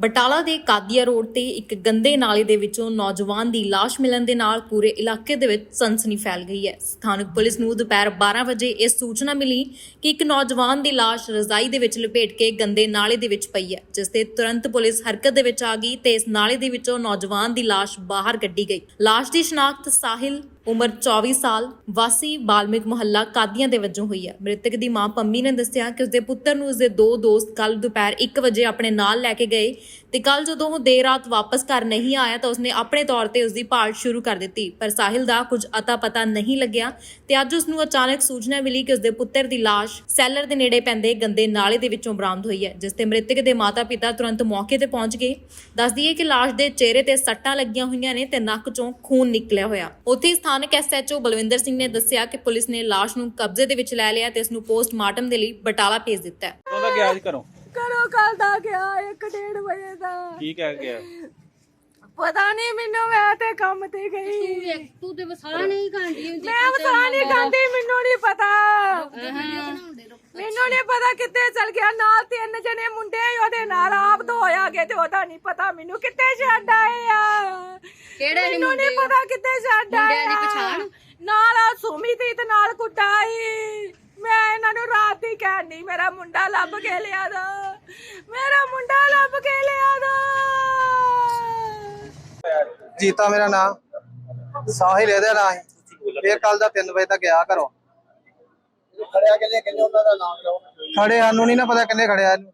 ਬਟਾਲਾ ਦੇ ਕਾਦੀਆ ਰੋਡ ਤੇ ਇੱਕ ਗੰਦੇ ਨਾਲੇ ਦੇ ਵਿੱਚੋਂ ਨੌਜਵਾਨ ਦੀ ਲਾਸ਼ ਮਿਲਣ ਦੇ ਨਾਲ ਪੂਰੇ ਇਲਾਕੇ ਦੇ ਵਿੱਚ ਸਨਸਨੀ ਫੈਲ ਗਈ ਹੈ। ਸਥਾਨਕ ਪੁਲਿਸ ਨੂੰ ਦੁਪਹਿਰ 12 ਵਜੇ ਇਹ ਸੂਚਨਾ ਮਿਲੀ ਕਿ ਇੱਕ ਨੌਜਵਾਨ ਦੀ ਲਾਸ਼ ਰਜ਼ਾਈ ਦੇ ਵਿੱਚ ਲਪੇਟ ਕੇ ਗੰਦੇ ਨਾਲੇ ਦੇ ਵਿੱਚ ਪਈ ਹੈ, ਜਿਸ ਤੇ ਤੁਰੰਤ ਪੁਲਿਸ ਹਰਕਤ ਦੇ ਵਿੱਚ ਆ ਗਈ ਤੇ ਇਸ ਨਾਲੇ ਦੇ ਵਿੱਚੋਂ ਨੌਜਵਾਨ ਦੀ ਲਾਸ਼ ਬਾਹਰ ਕੱਢੀ ਗਈ। ਲਾਸ਼ ਦੀ ਸ਼ਨਾਖਤ ਸਾਹਿਲ ਉਮਰ 24 ਸਾਲ, ਵਾਸੀ ਬਾਲਮਿਕ ਮੁਹੱਲਾ ਕਾਦੀਆਂ ਦੇ ਵਜੋਂ ਹੋਈ ਹੈ। ਮ੍ਰਿਤਕ ਦੀ ਮਾਂ ਪੰਮੀ ਨੇ ਦੱਸਿਆ ਕਿ ਉਸਦੇ ਪੁੱਤਰ ਨੂੰ ਉਸਦੇ ਦੋ ਦੋਸਤ ਕੱਲ ਦੁਪਹਿਰ 1 ਵਜੇ ਆਪਣੇ ਨਾਲ ਲੈ ਕੇ ਗਏ ਤੇ ਕੱਲ ਜਦੋਂ ਉਹ ਦੇਰ ਰਾਤ ਵਾਪਸ ਘਰ ਨਹੀਂ ਆਇਆ ਤਾਂ ਉਸਨੇ ਆਪਣੇ ਤੌਰ ਤੇ ਉਸਦੀ ਭਾਲ ਸ਼ੁਰੂ ਕਰ ਦਿੱਤੀ। ਪਰ ਸਾਹਿਲ ਦਾ ਕੁਝ ਅਤਾ ਪਤਾ ਨਹੀਂ ਲੱਗਿਆ ਤੇ ਅੱਜ ਉਸ ਨੂੰ ਅਚਾਨਕ ਸੂਚਨਾ ਮਿਲੀ ਕਿ ਉਸਦੇ ਪੁੱਤਰ ਦੀ ਲਾਸ਼ ਸੈਲਰ ਦੇ ਨੇੜੇ ਪੈਂਦੇ ਗੰਦੇ ਨਾਲੇ ਦੇ ਵਿੱਚੋਂ ਬਰਾਮਦ ਹੋਈ ਹੈ, ਜਿਸ ਤੇ ਮ੍ਰਿਤਕ ਦੇ ਮਾਤਾ-ਪਿਤਾ ਤੁਰੰਤ ਮੌਕੇ ਤੇ ਪਹੁੰਚ ਗਏ। ਦੱਸ ਦਈਏ ਕਿ ਲਾਸ਼ ਦੇ ਚਿਹਰੇ ਤੇ ਸੱਟਾਂ ਲੱਗੀਆਂ ਹੋਈਆਂ ਨੇ ਤੇ ਨੱਕ ਚੋਂ ਖੂਨ ਨਿਕਲਿਆ ਹੋਇਆ। ਉੱਥੇ ਸਥਾਨਕ ਐਸਐਚਓ ਬਲਵਿੰਦਰ ਸਿੰਘ ਨੇ ਦੱਸਿਆ ਕਿ ਪੁਲਿਸ ਨੇ ਲਾਸ਼ ਨੂੰ ਕਬਜ਼ੇ ਦੇ ਵਿੱਚ ਲੈ ਲਿਆ ਤੇ ਇਸ ਨੂੰ ਪੋਸਟਮਾਰਟਮ ਦੇ ਲਈ ਬਟਾਲਾ ਭੇਜ ਦਿੱਤਾ ਹੈ। ਉਹਦਾ ਗਿਆ ਜੀ ਘਰੋਂ? ਕਰੋ ਕੱਲ ਦਾ ਗਿਆ 1:30 ਵਜੇ ਦਾ। ਕੀ ਕਹਿ ਗਿਆ? ਪਤਾ ਨਹੀਂ ਮੈਨੂੰ ਮੈਂ ਤੇ ਕੰਮ ਤੇ ਗਈ। ਵੇਖ ਤੂੰ ਤੇ ਵਸਾ ਨਹੀਂ ਖਾਂਦੀ ਹੁੰਦੀ ਮੈਂ ਵਸਾ ਨਹੀਂ ਖਾਂਦੀ ਮੈਨੂੰ ਨਹੀਂ ਪਤਾ। ਮੈਨੂੰ ਨਹੀਂ ਪਤਾ ਕਿੱਥੇ ਚਲ ਗਿਆ ਨਾਲ ਤਿੰਨ ਜਣੇ ਮੁੰਡੇ ਉਹਦੇ ਨਾਲ ਆਪ ਤੋਂ ਹੋਇਆ ਗਏ ਤੇ ਉਹਦਾ ਨਹੀਂ ਪਤਾ ਮੈਨੂੰ ਕਿੱਥੇ ਛੱਡ ਆਏ ਆ। ਕਿਹੜੇ ਸੀ ਮੈਨੂੰ ਨਹੀਂ ਮੁੰਡੇ? ਪਤਾ ਕਿੱਥੇ ਛੱਡ ਮੁੰਡਿਆਂ ਦੀ। ਪਛਾਣ? ਨਾਲ ਆ ਸੁਮੀ ਦੀ ਤੇ ਨਾਲ ਕੁੱਟਾਈ। ਮੈਂ ਇਹਨਾਂ ਨੂੰ ਰਾਤ ਹੀ ਕਹਿਣੀ ਮੇਰਾ ਮੁੰਡਾ ਲੱਭ ਕੇ ਲਿਆ ਦੋ। ਮੇਰਾ ਮੁੰਡਾ ਲੱਭ ਕੇ ਲਿਆ ਦੋ। ਜੀਤਾ ਮੇਰਾ ਨਾਮ। ਸਾਹਿਲ ਇਹਦਾ ਨਾਂ ਹੈ ਇਹ ਕੱਲ ਦਾ 3 ਵਜੇ ਤੱਕ ਗਿਆ ਘਰੋਂ। ਖੜਿਆ ਕਿੰਨੇ ਕਿੰਨੇ ਉਹਨਾਂ ਦਾ ਨਾਮ ਲਓ ਖੜੇ ਸਾਨੂੰ ਨਹੀਂ ਨਾ ਪਤਾ ਕਿੰਨੇ ਖੜਿਆ ਇਹਨੂੰ।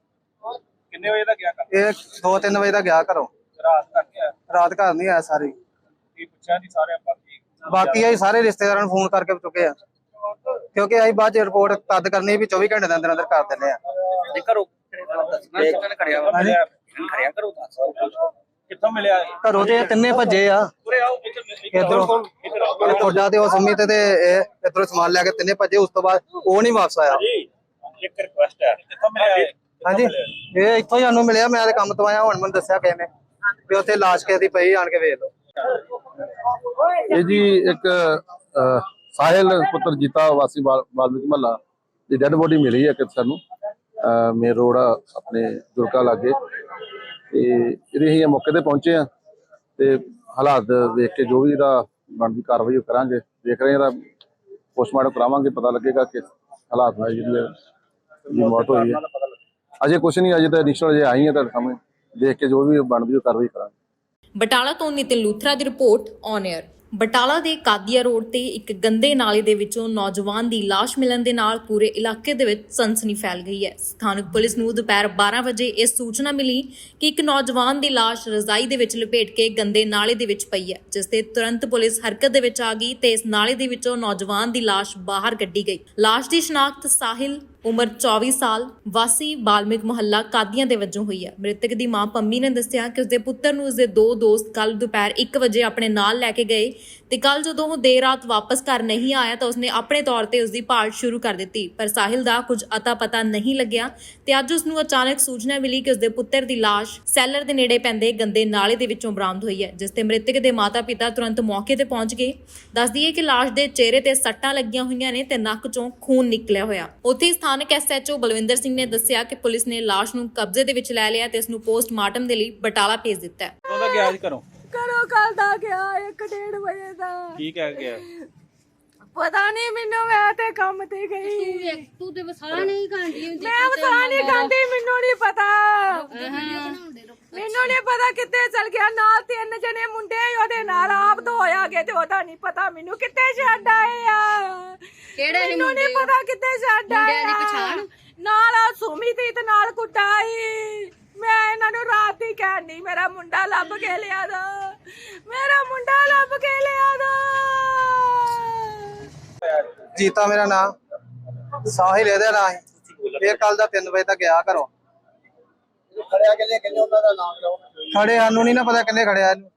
ਕਿੰਨੇ ਵਜੇ ਦਾ ਗਿਆ ਘਰ? ਇਹ 2-3 ਵਜੇ ਤੱਕ ਗਿਆ ਘਰੋਂ। ਰਾਤ ਤੱਕ। ਰਾਤ ਘਰ ਨਹੀਂ ਆਇਆ ਸਾਰੀ। ਕੀ ਪੁੱਛਿਆ ਜੀ ਸਾਰੇ ਬਾਕੀ? ਬਾਕੀ ਅਸੀਂ ਸਾਰੇ ਰਿਸ਼ਤੇਦਾਰਾਂ ਨੂੰ ਫੋਨ ਕਰਕੇ ਚੁੱਕੇ ਆ। ਕਿਉਂਕਿ ਅਸੀਂ ਬਾਅਦ ਚ ਰਿਪੋਰਟ ਤਦ ਕਰਨੀ ਵੀ 24 ਘੰਟੇ ਦੇ ਅੰਦਰ ਅੰਦਰ ਕਰ ਦਿੰਦੇ ਆ। ਜੇ ਘਰੋਂ ਦੱਸਣਾ ਕਿੰਨੇ ਖੜਿਆ ਵਾ। ਹਾਂਜੀ। ਖੜਿਆ ਕਰੋ ਦੱਸ ਕਿੱਥੋਂ ਮਿਲਿਆ ਇਹ? ਘਰੋਂ ਤੇ ਇਹ ਤਿੰਨੇ ਭੱਜੇ ਆ। ਇੱਧਰ ਤੁਹਾਡਾ ਤੇ ਉਹ ਸੰਮੀ ਤੇ ਇਹ ਇਧਰੋਂ ਸਮਾਨ ਲੈ ਕੇ ਤਿੰਨੇ ਭੱਜੇ ਉਸ ਤੋਂ ਬਾਅਦ ਉਹ ਨਹੀਂ ਵਾਪਸ ਆਇਆ। ਜੀ ਇੱਕ ਰਿਕੁਐਸਟ ਹੈ ਕਿੱਥੋਂ ਮਿਲਿਆ ਇਹ? ਹਾਂਜੀ। ਇਹ ਇੱਥੋਂ ਹੀ ਸਾਨੂੰ ਮਿਲਿਆ ਮੈਂ ਤੇ ਕੰਮ ਤੋਂ ਆਇਆ ਹੁਣ ਮੈਨੂੰ ਦੱਸਿਆ ਕਿਸੇ ਨੇ ਵੀ ਉੱਥੇ ਲਾਸ਼ ਕਿਸੇ ਦੀ ਪਈ, ਆਣ ਕੇ ਵੇਖ ਲਓ। ਇਹ ਜੀ ਇੱਕ ਸਾਹਿਲ ਪੁੱਤਰ ਜੀਤਾ ਵਾਸੀ ਵਾਲ- ਮਹੱਲਾ ਦੀ ਡੈੱਡ ਬੋਡੀ ਮਿਲੀ ਹੈ ਕਿ ਸਾਨੂੰ। ਮੇਨ ਰੋਡ ਆਪਣੇ ਦੁਰਗਾ ਲਾਗੇ। ਤੇ ਇਹਦੇ ਅਸੀਂ ਮੌਕੇ ਤੇ ਪਹੁੰਚੇ ਆ ਤੇ ਹਾਲਾਤ ਦੇਖ ਕੇ ਜੋ ਵੀ ਇਹਦਾ ਬਣਦੀ ਕਾਰਵਾਈ ਉਹ ਕਰਾਂਗੇ। ਦੇਖ ਰਹੇ ਇਹਦਾ ਪੋਸਟਮਾਰਟਮ ਕਰਾਵਾਂਗੇ, ਪਤਾ ਲੱਗੇਗਾ ਕਿ ਹਾਲਾਤ ਨਾਲ ਜਿਹੜੀ ਮੌਤ ਹੋਈ ਹੈ। ਅਜੇ ਕੁਝ ਨਹੀਂ, ਅਜੇ ਤਾਂ ਇਨੀਸ਼ੀਅਲ ਜੇ ਆਈ ਹੈ ਤੁਹਾਡੇ ਸਾਹਮਣੇ। ਦੇਖ ਕੇ ਜੋ ਵੀ ਬਣਦੀ ਉਹ ਕਾਰਵਾਈ ਕਰਾਂਗੇ। ਬਟਾਲਾ ਤੋਂ ਨਿਤਿਨ ਲੂਥਰਾ ਦੀ ਰਿਪੋਰਟ ਔਨ 에ਅਰ ਬਟਾਲਾ ਦੇ ਕਾਦੀਆ ਰੋਡ ਤੇ ਇੱਕ ਗੰਦੇ ਨਾਲੇ ਦੇ ਵਿੱਚੋਂ ਨੌਜਵਾਨ ਦੀ ਲਾਸ਼ ਮਿਲਣ ਦੇ ਨਾਲ ਪੂਰੇ ਇਲਾਕੇ ਦੇ ਵਿੱਚ ਸਨਸਨੀ ਫੈਲ ਗਈ ਹੈ। ਸਥਾਨਕ ਪੁਲਿਸ ਨੂੰ ਦੁਪਹਿਰ 12 ਵਜੇ ਇਹ ਸੂਚਨਾ ਮਿਲੀ ਕਿ ਇੱਕ ਨੌਜਵਾਨ ਦੀ ਲਾਸ਼ ਰਜ਼ਾਈ ਦੇ ਵਿੱਚ ਲਪੇਟ ਕੇ ਗੰਦੇ ਨਾਲੇ ਦੇ ਵਿੱਚ ਪਈ ਹੈ, ਜਿਸ ਤੇ ਤੁਰੰਤ ਪੁਲਿਸ ਹਰਕਤ ਦੇ ਵਿੱਚ ਆ ਗਈ ਤੇ ਇਸ ਨਾਲੇ ਦੇ ਵਿੱਚੋਂ ਨੌਜਵਾਨ ਦੀ ਲਾਸ਼ ਬਾਹਰ ਕੱਢੀ ਗਈ। ਲਾਸ਼ ਦੀ ਸ਼ਨਾਖਤ ਸਾਹਿਲ ਉਮਰ 24 ਸਾਲ, ਵਾਸੀ ਬਾਲਮਿਕ ਮੁਹੱਲਾ ਕਾਦੀਆਂ ਦੇ ਵਜੋਂ ਹੋਈ ਹੈ। ਮ੍ਰਿਤਕ ਦੀ ਮਾਂ ਪੰਮੀ ਨੇ ਦੱਸਿਆ ਕਿ ਉਸਦੇ ਪੁੱਤਰ ਨੂੰ ਉਸਦੇ ਦੋ ਦੋਸਤ ਕੱਲ ਦੁਪਹਿਰ 1 ਵਜੇ ਆਪਣੇ ਨਾਲ ਲੈ ਕੇ ਗਏ ਤੇ ਕੱਲ ਜਦੋਂ ਉਹ ਦੇਰ ਰਾਤ ਵਾਪਸ ਘਰ ਨਹੀਂ ਆਇਆ ਤਾਂ ਉਸਨੇ ਆਪਣੇ ਤੌਰ ਤੇ ਉਸਦੀ ਭਾਲ ਸ਼ੁਰੂ ਕਰ ਦਿੱਤੀ। ਪਰ ਸਾਹਿਲ ਦਾ ਕੁਝ ਅਤਾ ਪਤਾ ਨਹੀਂ ਲੱਗਿਆ ਤੇ ਅੱਜ ਉਸ ਨੂੰ ਅਚਾਨਕ ਸੂਚਨਾ ਮਿਲੀ ਕਿ ਉਸਦੇ ਪੁੱਤਰ ਦੀ ਲਾਸ਼ ਸੈਲਰ ਦੇ ਨੇੜੇ ਪੈਂਦੇ ਗੰਦੇ ਨਾਲੇ ਦੇ ਵਿੱਚੋਂ ਬਰਾਮਦ ਹੋਈ ਹੈ, ਜਿਸ ਤੇ ਮ੍ਰਿਤਕ ਦੇ ਮਾਤਾ-ਪਿਤਾ ਤੁਰੰਤ ਮੌਕੇ ਤੇ ਪਹੁੰਚ ਗਏ। ਦੱਸ ਦਈਏ ਕਿ ਲਾਸ਼ ਦੇ ਚਿਹਰੇ ਤੇ ਸੱਟਾਂ ਲੱਗੀਆਂ ਹੋਈਆਂ ਨੇ ਤੇ ਨੱਕ ਚੋਂ ਖੂਨ ਨਿਕਲਿਆ ਹੋਇਆ। ਉੱਥੇ ਹੀ ਸਥਾਨਕ ਐਸਐਚਓ ਬਲਵਿੰਦਰ ਸਿੰਘ ਨੇ ਦੱਸਿਆ ਕਿ ਪੁਲਿਸ ਨੇ ਲਾਸ਼ ਨੂੰ ਕਬਜ਼ੇ ਦੇ ਵਿੱਚ ਲੈ ਲਿਆ ਤੇ ਇਸ ਨੂੰ ਪੋਸਟਮਾਰਟਮ ਦੇ ਲਈ ਬਟਾਲਾ ਭੇਜ ਦਿੱਤਾ ਹੈ। ਉਹਦਾ ਗਿਆ ਜੀ ਘਰੋਂ? ਕੱਲ ਦਾ ਗਿਆ 1:30 ਵਜੇ ਦਾ। ਕੀ ਕਹਿ ਗਿਆ? ਪਤਾ ਨਹੀਂ ਮੈਨੂੰ ਮੈਂ ਤੇ ਕੰਮ ਤੇ ਤੂੰ ਗਈ ਵੇਖ ਤੂੰ ਤੇ ਵਸਾ ਨਹੀਂ ਖਾਂਦੀ ਹੁੰਦੀ ਮੈਂ ਵਸਾ ਨਹੀਂ ਖਾਂਦੀ ਮੈਨੂੰ ਨਹੀਂ ਪਤਾ। ਮੈਨੂੰ ਨਹੀਂ ਪਤਾ ਕਿੱਥੇ ਚਲ ਗਿਆ ਨਾਲ ਤਿੰਨ ਜਣੇ ਮੁੰਡੇ ਸੀ ਉਹਦੇ ਨਾਲ ਆਪ ਤੋਂ ਹੋਇਆ ਗਏ ਤੇ ਉਹਦਾ ਨਹੀਂ ਪਤਾ ਮੈਨੂੰ ਕਿੱਥੇ ਛੱਡ ਆਏ ਆ। ਕਿਹੜੇ ਸੀ ਮੈਨੂੰ ਨਹੀਂ ਮੁੰਡੇ? ਪਤਾ ਕਿੱਥੇ ਛੱਡ ਆਏ ਮੁੰਡਿਆਂ ਦੀ ਆ। ਪਛਾਣ? ਨਾਲ ਆ ਸੁਮੀ ਦੀ ਤੇ ਨਾਲ ਕੁੱਟਾਈ ਮੈਂ ਇਹਨਾਂ ਨੂੰ ਰਾਤ ਹੀ ਕਹਿਣੀ ਮੇਰਾ ਮੁੰਡਾ ਲੱਭ ਕੇ ਲਿਆ ਦੋ। ਮੇਰਾ ਮੁੰਡਾ ਲੱਭ ਕੇ ਲਿਆ ਦੋ। ਜੀਤਾ ਮੇਰਾ ਨਾਮ। ਸਾਹਿਲ ਇਹਦਾ ਨਾਂ ਹੈ। ਇਹ ਕੱਲ ਦਾ 3 ਵਜੇ ਤੱਕ ਗਿਆ ਘਰੋਂ। ਖੜਿਆ ਕਿੰਨੇ ਕਿੰਨੇ ਉਹਨਾਂ ਦਾ ਨਾਮ ਲਓ? ਖੜੇ ਸਾਨੂੰ ਨਹੀਂ ਨਾ ਪਤਾ ਕਿੰਨੇ ਖੜਿਆ ਇਹਨੂੰ।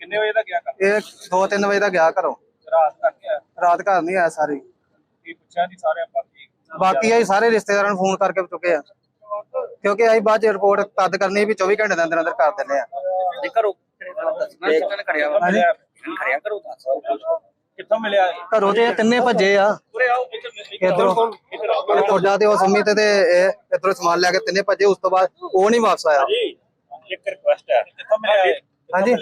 ਕਿੰਨੇ ਵਜੇ ਦਾ ਗਿਆ ਘਰ? ਇਹ 2-3 ਵਜੇ ਤੱਕ ਗਿਆ ਘਰੋਂ। ਰਾਤ ਤੱਕ ਗਿਆ? ਰਾਤ ਘਰ ਨਹੀਂ ਆਇਆ ਸਾਰੀ। ਕੀ ਪੁੱਛਿਆ ਜੀ ਸਾਰੇ ਬਾਕੀ ਬਾਕੀ ਅਸੀਂ ਸਾਰੇ ਰਿਸ਼ਤੇਦਾਰਾਂ ਨੂੰ ਫੋਨ ਕਰਕੇ ਚੁੱਕੇ ਆ। ਕਿਉਂਕਿ ਅਸੀਂ ਬਾਅਦ ਚ ਰਿਪੋਰਟ ਤਦ ਕਰਨੀ ਵੀ 24 ਘੰਟੇ ਦੇ ਅੰਦਰ ਅੰਦਰ ਕਰ ਦਿੰਦੇ ਆ। ਜੇ ਘਰੋਂ ਦੱਸਣਾ ਕਿੰਨੇ ਖੜਿਆ ਵਾ? ਹਾਂਜੀ। ਖੜਿਆ ਕਰੋ ਦੱਸ ਕਿੱਥੋਂ ਮਿਲਿਆ ਇਹ? ਘਰੋਂ ਤੇ ਇਹ ਤਿੰਨੇ ਭੱਜੇ ਆ। ਉਰੇ ਆਓ ਇੱਧਰ ਇਹ ਤੁਹਾਡਾ ਤੇ ਉਹ ਸੰਮੀ ਤੇ ਤੇ ਇਹ ਇਧਰੋਂ ਸਮਾਨ ਲੈ ਕੇ ਤਿੰਨੇ ਭੱਜੇ ਉਸ ਤੋਂ ਬਾਅਦ ਉਹ ਨਹੀਂ ਵਾਪਸ ਆਇਆ। ਜੀ ਅਰੈਸਟ ਹੈ ਕਿੱਥੋਂ ਮਿਲਿਆ ਇਹ? ਹਾਂਜੀ।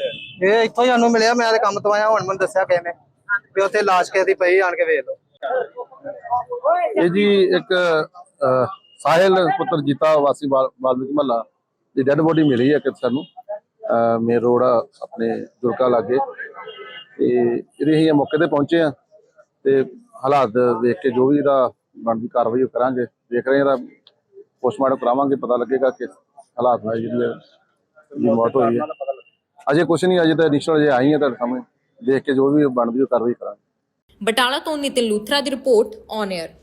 ਇਹ? ਇੱਥੋਂ ਹੀ ਸਾਨੂੰ ਮਿਲਿਆ ਮੈਂ ਤੇ ਕੰਮ ਤੋਂ ਆਇਆ ਹੁਣ ਮੈਨੂੰ ਦੱਸਿਆ ਕਿਸੇ ਨੇ ਵੀ ਉੱਥੇ ਲਾਸ਼ ਕਿਸੇ ਦੀ ਪਈ ਆਣ ਕੇ ਵੇਖ ਲਓ। ਇਹ ਜੀ ਇੱਕ ਅਹ, ਸਾਹਿਲ ਪੁੱਤਰ ਜੀਤਾ ਵਾਸੀ ਵਾਲ- ਵਾਲਮੀਕ ਮਹੱਲਾ ਦੀ ਡੈੱਡ ਬੋਡੀ ਮਿਲੀ ਹੈ ਕਿ ਸਾਨੂੰ। ਮੇਨ ਰੋਡ ਆ ਆਪਣੇ ਦੁਰਗਾ ਲਾਗੇ। ਤੇ ਇਹਦੇ ਅਸੀਂ ਮੌਕੇ ਤੇ ਪਹੁੰਚੇ ਆ ਤੇ ਹਾਲਾਤ ਦੇਖ ਕੇ ਜੋ ਵੀ ਇਹਦਾ ਬਣਦੀ ਕਾਰਵਾਈ ਉਹ ਕਰਾਂਗੇ। ਦੇਖ ਰਹੇ ਇਹਦਾ ਪੋਸਟਮਾਰਟਮ ਕਰਾਵਾਂਗੇ, ਪਤਾ ਲੱਗੇਗਾ ਕਿ ਹਾਲਾਤ ਨਾਲ ਜਿਹੜੀ ਦੀ ਮੌਤ ਹੋਈ ਹੈ। ਅਜੇ ਕੁਝ ਨਹੀਂ, ਅਜੇ ਤਾਂ ਇਨੀਸ਼ੀਅਲ ਜੇ ਆਈ ਹੈ ਤੁਹਾਡੇ ਸਾਹਮਣੇ। ਦੇਖ ਕੇ ਜੋ ਵੀ ਬਣਦੀ ਉਹ ਕਾਰਵਾਈ ਕਰਾਂਗੇ। ਬਟਾਲਾ ਤੋਂ ਨਿਤਿਨ ਲੂਥਰਾ ਦੀ ਰਿਪੋਰਟ ਔਨ 에ਅਰ